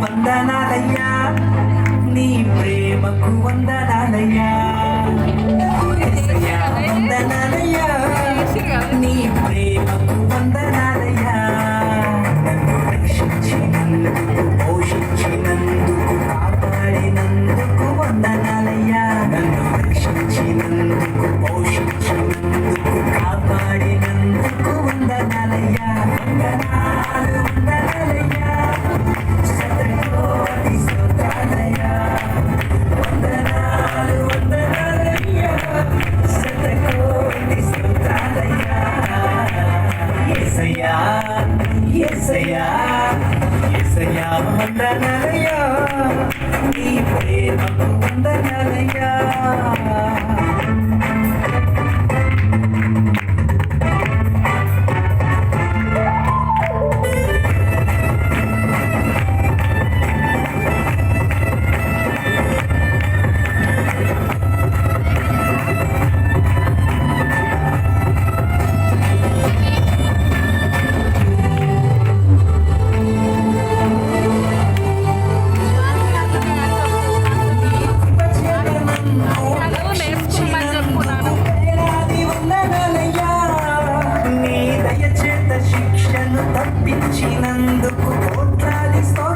వందనాలయ్యా నీ ప్రేమకు వందనాలయ్యా. ఎసయ్యా ఎసయ్యా ఎసయ్యా వందనాలయ్యా. నీ ప్రేమకు వందనాలయ్యా. కల్పించినందుకు కోట్లాది స్తోత్రం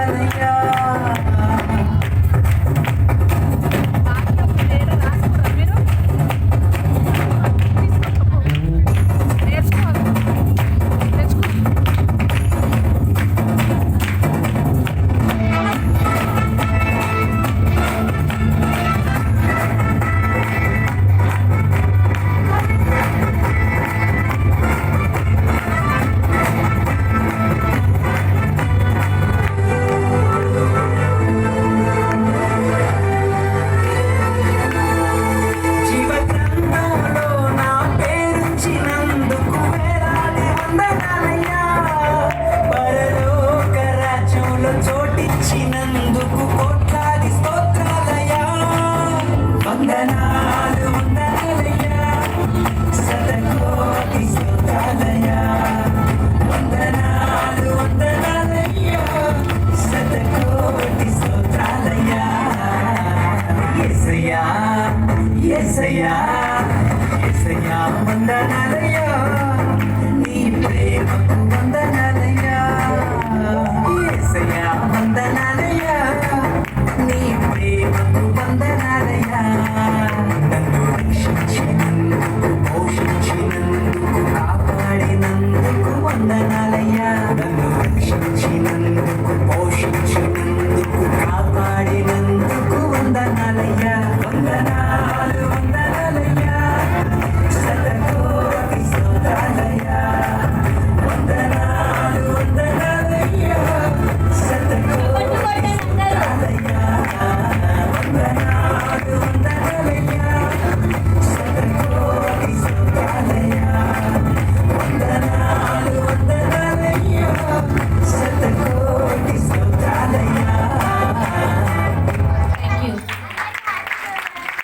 ఇచ్చినందుకు కోట్లాది స్తోత్రాలయా వందనాలు వందనాలయ్యా. శతకోటి స్తోత్రాలయా వందనాలు వందనాలయ్యా. శతకోటి స్తోత్రాలయా ఎసయా ఎసయా ఎసయా వందనాలయ్యా. నీ ప్రేమకు వంద காப்பாடி